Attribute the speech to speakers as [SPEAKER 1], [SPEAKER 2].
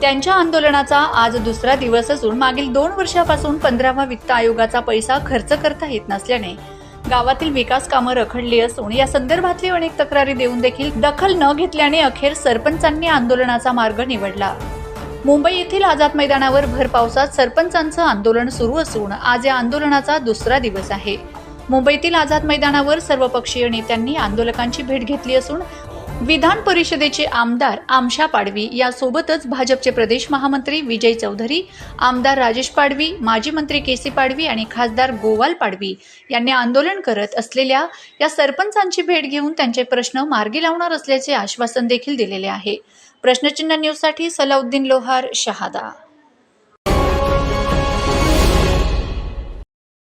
[SPEAKER 1] त्यांच्या आंदोलनाचा आज दुसरा दिवस असून मागील दोन वर्षापासून पंधरावा वित्त आयोगाचा पैसा खर्च करता येत नसल्याने गावातील विकास कामं रखडली असून या संदर्भातली अनेक तक्रारी देऊन देखील दखल न घेतल्याने अखेर सरपंचांनी आंदोलनाचा मार्ग निवडला. मुंबई येथील आझाद मैदानावर भर पावसात सरपंचांचं आंदोलन सुरू असून आज या आंदोलनाचा दुसरा दिवस आहे. मुंबईतील आझाद मैदानावर सर्वपक्षीय नेत्यांनी आंदोलकांची भेट घेतली असून विधान परिषदेचे आमदार आमशा पाडवी यासोबतच भाजपचे प्रदेश महामंत्री विजय चौधरी आमदार राजेश पाडवी माजी मंत्री के सी पाडवी आणि खासदार गोवाल पाडवी यांनी आंदोलन करत असलेल्या या सरपंचांची भेट घेऊन त्यांचे प्रश्न मार्गी लावणार असल्याचे आश्वासन देखील दिलेले आहे. प्रश्नचिन्ह न्यूजसाठी सलाउद्दीन लोहार शहादा.